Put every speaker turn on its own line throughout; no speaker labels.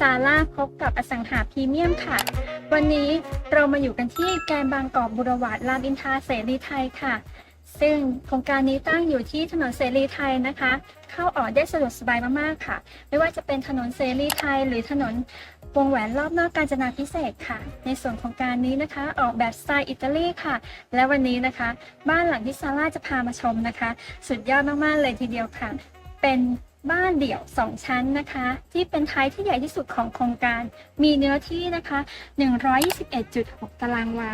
ซาร่าพบกับอสังหาพรีเมียมค่ะ วันนี้เรามาอยู่กันที่แกนบางกอกบุรวาดรามอินทาเสรีไทยค่ะ ซึ่งโครงการนี้ตั้งอยู่ที่ถนนเสรีไทยนะคะ เข้าออกได้สะดวกสบายมากๆค่ะ ไม่ว่าจะเป็นถนนเสรีไทย หรือถนนวงแหวนรอบนอกกาญจนาพิเศษค่ะ ในส่วนของการนี้นะคะ ออกแบบสไตล์อิตาลีค่ะ และวันนี้นะคะ บ้านหลังที่ซาร่าจะพามาชมนะคะ สุดยอดมากๆเลยทีเดียวค่ะ เป็น บ้านเดี่ยว 2 ชั้นนะคะ ที่เป็นไทยที่ใหญ่ที่สุดของโครงการ มีเนื้อที่นะคะ 121.6 ตารางวา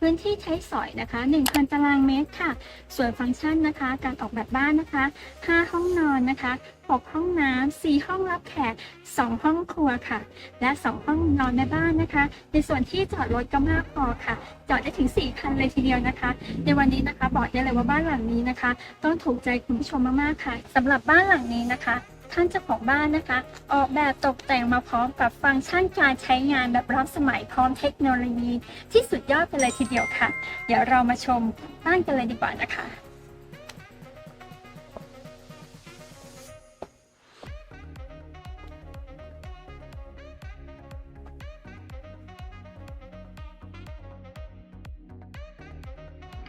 พื้นที่ใช้สอยนะคะ1,000ตารางเมตรค่ะ ส่วนฟังก์ชันนะคะ การออกแบบบ้านนะคะ 5 ห้องนอนนะคะ 6 ห้องน้ำ4ห้องรับแขก 2 ห้องครัวค่ะ และ 2 ห้องนอนในบ้านนะคะ ในส่วนที่จอดรถก็มากพอค่ะ จอดได้ถึง 4 คันเลยทีเดียวนะคะ ในวันนี้นะคะ บอกได้เลยว่าบ้านหลังนี้นะคะ ต้องถูกใจคุณผู้ชมมากๆค่ะสำหรับบ้านหลังนี้นะคะ ท่านเจ้าของบ้านนะคะ ออกแบบตกแต่งมาพร้อมกับฟังก์ชันการใช้งานแบบล้ำสมัยพร้อมเทคโนโลยีที่สุดยอดไปเลยทีเดียวค่ะ เดี๋ยวเรามาชมบ้านกันเลยดีกว่านะคะ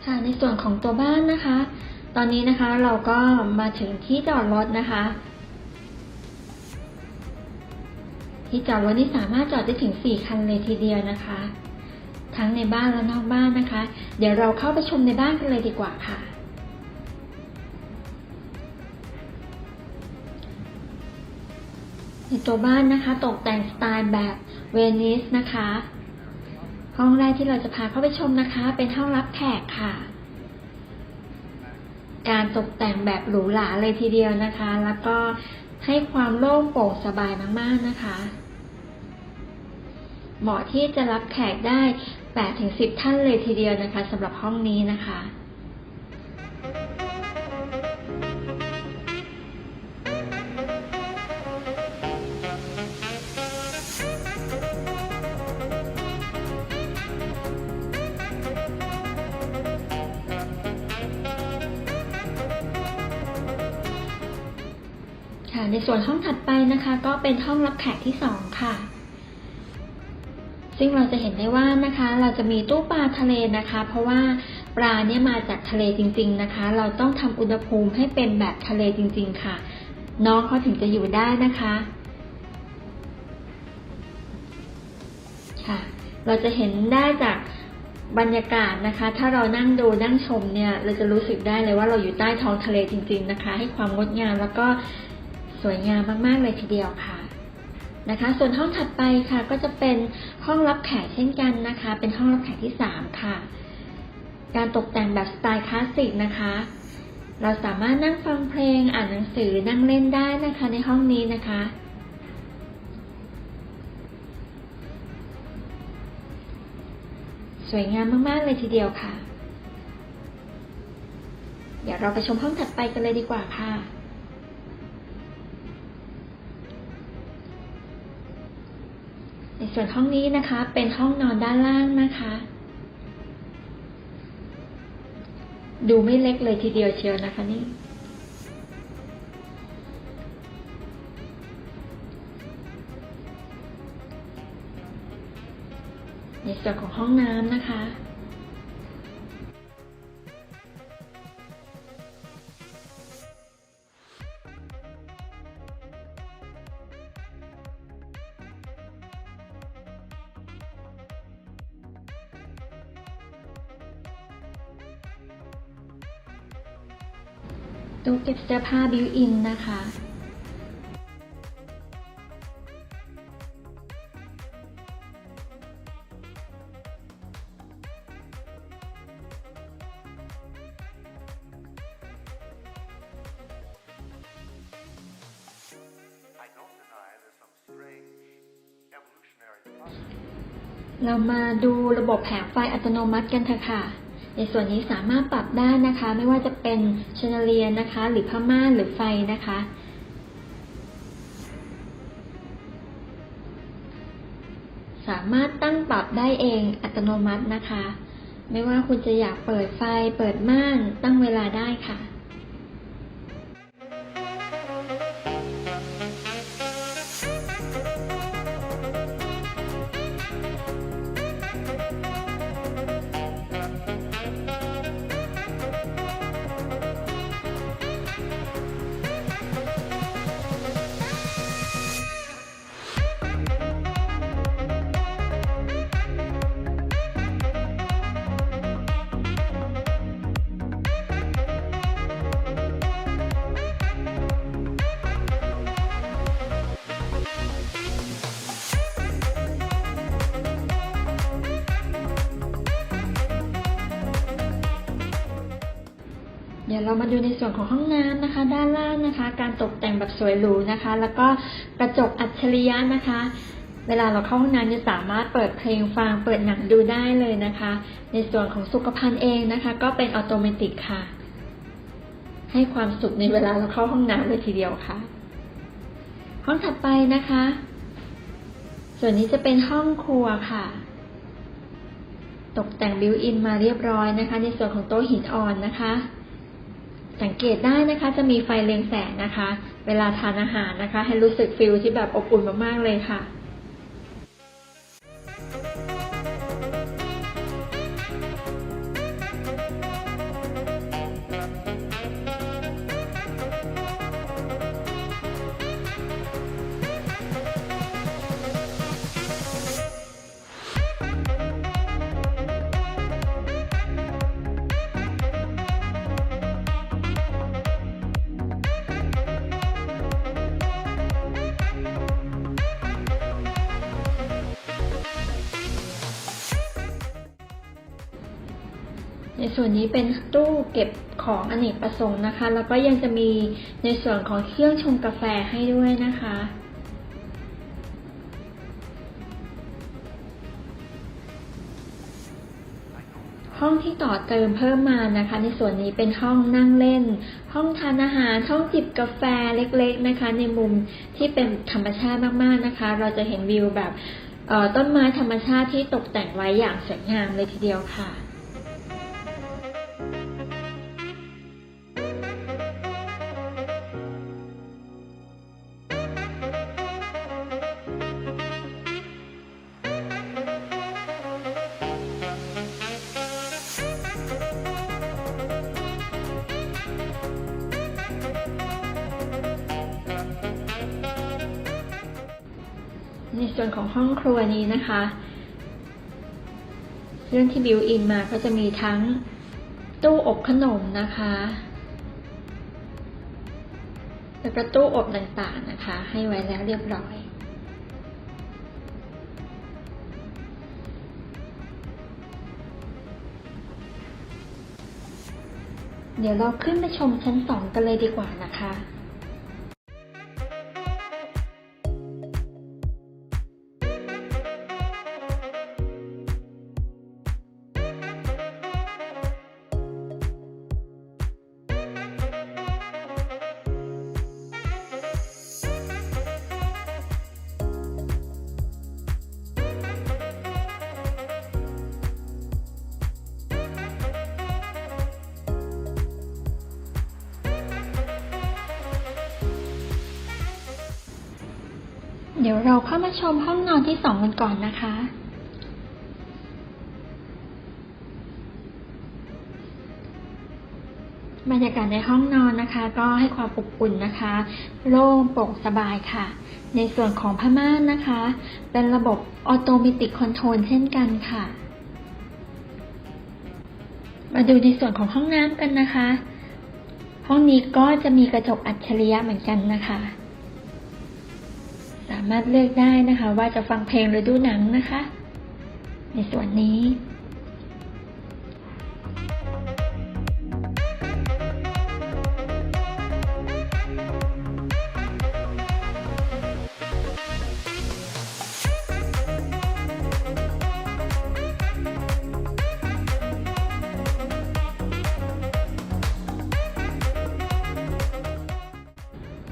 ค่ะในส่วนของตัวบ้านนะคะ ตอนนี้นะคะเราก็มาถึงที่จอดรถนะคะ ที่จอดรถนี่สามารถจอดได้ถึง 4 คันเลยทีเดียวนะคะ ทั้งในบ้านและนอกบ้านนะคะ เดี๋ยวเราเข้าไปชมในบ้านกันเลยดีกว่าค่ะ ในตัวบ้านนะคะตกแต่งสไตล์แบบเวนิสนะคะ ห้องแรกที่เราจะพาเข้าไปชมนะคะ เป็นห้องรับแขกค่ะการตกแต่งแบบหรูหราเลยทีเดียวนะคะ แล้วก็ให้ความโล่งโปร่งสบายมาก ๆ นะคะ เหมาะที่จะรับแขกได้8ถึง10 ท่านเลยทีเดียวนะคะสำหรับห้องนี้นะคะค่ะในส่วนห้องถัดไปนะคะ ก็เป็นห้องรับแขกที่สองค่ะ ซึ่งเราจะเห็นได้ว่านะคะ เราจะมีตู้ปลาทะเลนะคะ เพราะว่าปลาเนี่ยมาจากทะเลจริง ๆนะคะ เราต้องทำอุณหภูมิให้เป็นแบบทะเลจริง ๆ ค่ะ น้องเขาถึงจะอยู่ได้นะคะค่ะ เราจะเห็นได้จากบรรยากาศนะคะ ถ้าเรานั่งดูนั่งชมเนี่ย เราจะรู้สึกได้เลยว่าเราอยู่ใต้ท้องทะเลจริง ๆ นะคะ ให้ความงดงามแล้วก็สวยงามมากๆเลยทีเดียวค่ะ นะคะ ส่วนห้องถัดไปค่ะ ก็จะเป็นห้องรับแขกเช่นกันนะคะ เป็นห้องรับแขกที่สามค่ะ การตกแต่งแบบสไตล์คลาสสิกนะคะ เราสามารถนั่งฟังเพลงอ่านหนังสือนั่งเล่นได้นะคะในห้องนี้นะคะสวยงามมาก ๆ เลยทีเดียวค่ะ เดี๋ยวเราไปชมห้องถัดไปกันเลยดีกว่าค่ะ ส่วนห้องนี้นะคะ เป็นห้องนอนด้านล่างนะคะ ดูไม่เล็กเลยทีเดียวเชียวนะคะนี่ในส่วนของห้องน้ำนะคะ เสื้อผ้าบิวอินนะคะเรามาดูระบบแผงไฟอัตโนมัติกันเถอะค่ะ ในส่วนนี้สามารถปรับได้นะคะ ไม่ว่าจะเป็นชนเลียนนะคะ หรือผ้าม่านหรือไฟนะคะ สามารถตั้งปรับได้เองอัตโนมัตินะคะ ไม่ว่าคุณจะอยากเปิดไฟเปิดม่านตั้งเวลาได้ค่ะ มาดูในส่วนของห้องน้ำนะคะ ด้านล่างนะคะ การตกแต่งแบบสวยหรูนะคะ แล้วก็กระจกอัจฉริยะนะคะ เวลาเราเข้าห้องน้ำจะสามารถเปิดเพลงฟังเปิดหนังดูได้เลยนะคะ ในส่วนของสุขภัณฑ์เองนะคะ ก็เป็นออโตเมติกค่ะ ให้ความสุขในเวลาเราเข้าห้องน้ำเลยทีเดียวค่ะ ห้องถัดไปนะคะ ส่วนนี้จะเป็นห้องครัวค่ะตกแต่งบิวอินมาเรียบร้อยนะคะ ในส่วนของโต๊ะหินอ่อนนะคะ สังเกตได้นะคะจะมีไฟเรืองแสงนะคะ เวลาทานอาหารนะคะ ให้รู้สึกฟิลที่แบบอบอุ่นมากๆเลยค่ะ ส่วนนี้เป็นตู้เก็บของอเนกประสงค์นะคะ แล้วก็ยังจะมีในส่วนของเครื่องชงกาแฟให้ด้วยนะคะห้องที่ต่อเติมเพิ่มมานะคะ ในส่วนนี้เป็นห้องนั่งเล่น ห้องทานอาหาร ห้องจิบกาแฟเล็กๆนะคะ ในมุมที่เป็นธรรมชาติมากๆนะคะ เราจะเห็นวิวแบบต้นไม้ธรรมชาติที่ตกแต่งไว้อย่างสวยงามเลยทีเดียวค่ะ ในส่วนของห้องครัวนี้นะคะ เรื่องที่บิวอินมาก็จะมีทั้งตู้อบขนมนะคะ แล้วก็ตู้อบต่างๆนะคะ ให้ไว้แล้วเรียบร้อยเดี๋ยวเราขึ้นไปชมชั้นสองกันเลยดีกว่านะคะ เดี๋ยวเราเข้ามาชมห้องนอนที่สองกันก่อนนะคะ บรรยากาศในห้องนอนนะคะ ก็ให้ความอบอุ่นนะคะ โล่งโปร่งสบายค่ะ ในส่วนของผ้าม่านนะคะ เป็นระบบออโตเมติกคอนโทรลเช่นกันค่ะ มาดูในส่วนของห้องน้ำกันนะคะ ห้องนี้ก็จะมีกระจกอัจฉริยะเหมือนกันนะคะ สามารถเลือกได้นะคะ ว่าจะฟังเพลงหรือดูหนังนะคะ ในส่วนนี้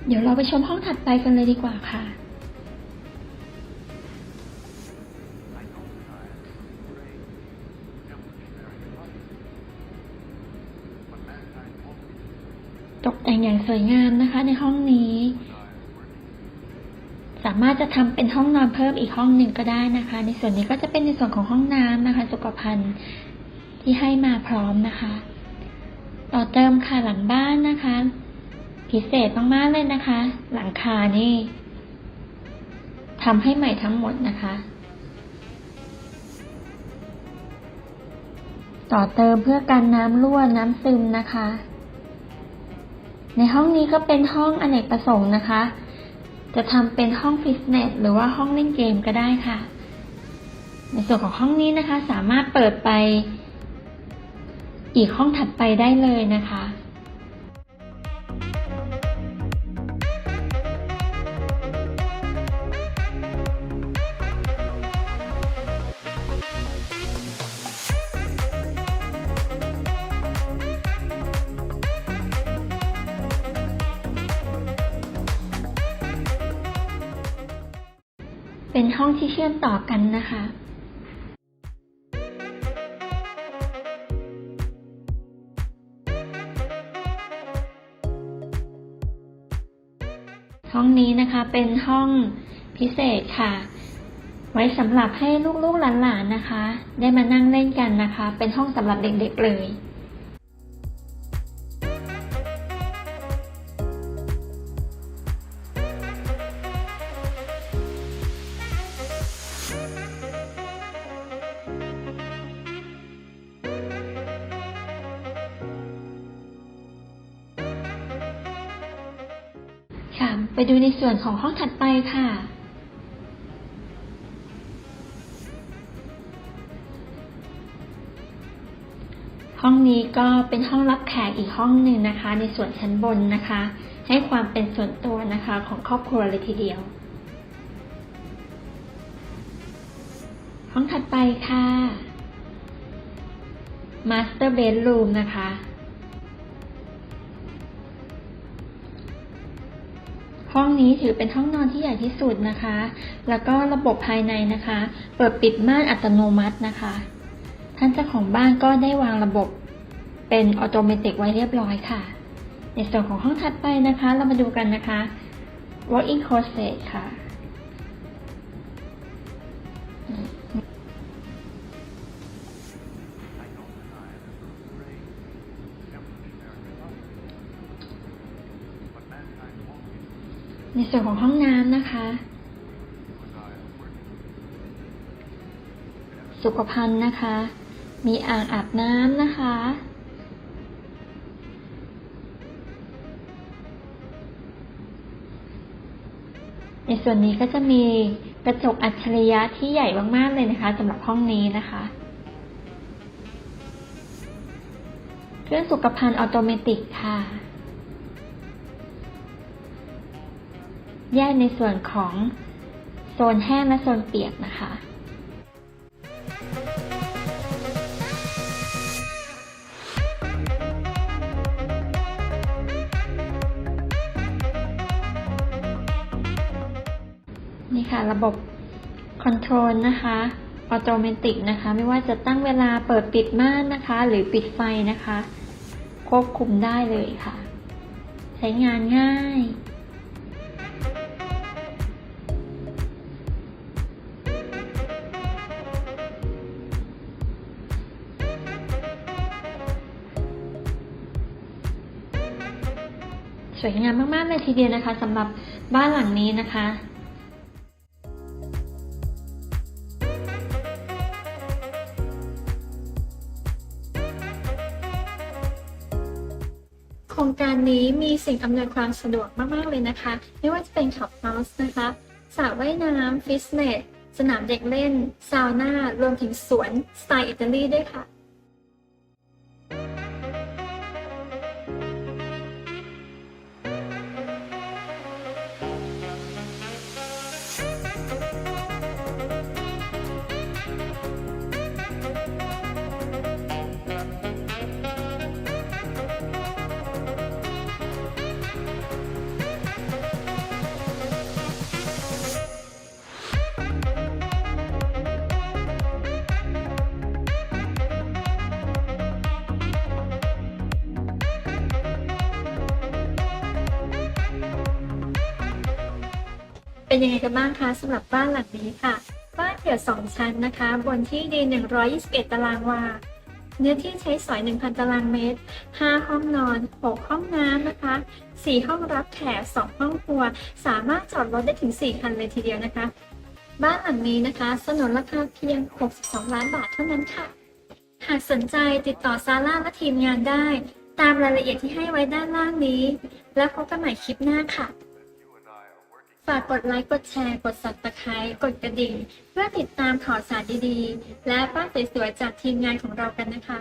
เดี๋ยวเราไปชมห้องถัดไปกันเลยดีกว่าค่ะ ตกแต่งอย่างสวยงามนะคะ ในห้องนี้ สามารถจะทำเป็นห้องนอนเพิ่มอีกห้องหนึ่งก็ได้นะคะ ในส่วนนี้ก็จะเป็นในส่วนของห้องน้ำนะคะ สุขภัณฑ์ที่ให้มาพร้อมนะคะ ต่อเติมค่ะหลังบ้านนะคะ พิเศษมากๆเลยนะคะ หลังคานี่ทำให้ใหม่ทั้งหมดนะคะ ต่อเติมเพื่อกันน้ำรั่วน้ำซึมนะคะ ในห้องนี้ก็เป็นห้องอเนกประสงค์นะคะ จะทำเป็นห้องฟิตเนสหรือว่าห้องเล่นเกมก็ได้ค่ะ ในส่วนของห้องนี้นะคะ สามารถเปิดไป อีกห้องถัดไปได้เลยนะคะ เป็นห้องที่เชื่อมต่อกันนะคะ ห้องนี้นะคะเป็นห้องพิเศษค่ะ ไว้สำหรับให้ลูกๆหลานๆนะคะ ได้มานั่งเล่นกันนะคะ เป็นห้องสำหรับเด็กๆเลย ส่วนของห้องถัดไปค่ะ ห้องนี้ก็เป็นห้องรับแขกอีกห้องหนึ่งนะคะ ในส่วนชั้นบนนะคะ ให้ความเป็นส่วนตัวนะคะของครอบครัวเลยทีเดียว ห้องถัดไปค่ะ Master Bedroom นะคะ นี้ถือเป็นห้องนอนที่ใหญ่ที่สุดนะคะ แล้วก็ระบบภายในนะคะ เปิดปิดม่านอัตโนมัตินะคะ ท่านเจ้าของบ้านก็ได้วางระบบเป็นออโตเมติกไว้เรียบร้อยค่ะ ในส่วนของห้องถัดไปนะคะ เรามาดูกันนะคะ walk-in closet ค่ะ ในส่วนของห้องน้ำนะคะ สุขภัณฑ์นะคะ มีอ่างอาบน้ำนะคะ ในส่วนนี้ก็จะมีกระจกอัจฉริยะที่ใหญ่มาก ๆ เลยนะคะสำหรับห้องนี้นะคะเครื่องสุขภัณฑ์ออโตเมติกค่ะ แยกในส่วนของโซนแห้งและโซนเปียกนะคะ นี่ค่ะระบบคอนโทรลนะคะออโตเมติกนะคะ ไม่ว่าจะตั้งเวลาเปิดปิดม่านนะคะ หรือปิดไฟนะคะ ควบคุมได้เลยค่ะ ใช้งานง่าย สวยงามมากๆเลยทีเดียวนะคะสำหรับบ้านหลังนี้นะคะโครงการนี้มีสิ่งอำนวยความสะดวกมาก ๆ เลยนะคะ ไม่ว่าจะเป็นขับเฮาส์นะคะสระว่ายน้ำฟิตเนส สนามเด็กเล่น ซาวน่า รวมถึงสวน สไตล์อิตาลีด้วยค่ะ เป็นยังไงกันบ้างคะสำหรับบ้านหลังนี้ค่ะ บ้านเดี่ยวสองชั้นนะคะ บนที่ดิน 121 ตารางวา เนื้อที่ใช้สอย 1,000 ตารางเมตร 5 ห้องนอน 6 ห้องน้ำนะคะ 4 ห้องรับแขก 2 ห้องครัว สามารถจอดรถได้ถึง 4 คันเลยทีเดียวนะคะ บ้านหลังนี้นะคะ สนนราคาเพียง 62 ล้านบาทเท่านั้นค่ะ หากสนใจติดต่อซาร่าและทีมงานได้ ตามรายละเอียดที่ให้ไว้ด้านล่างนี้ แล้วพบกันใหม่คลิปหน้าค่ะ ฝากกดไลค์ กดแชร์ กด subscribe กดกระดิ่ง เพื่อติดตามข่าวสารดีๆ และบ้านสวยๆจากทีมงานของเรากันนะคะ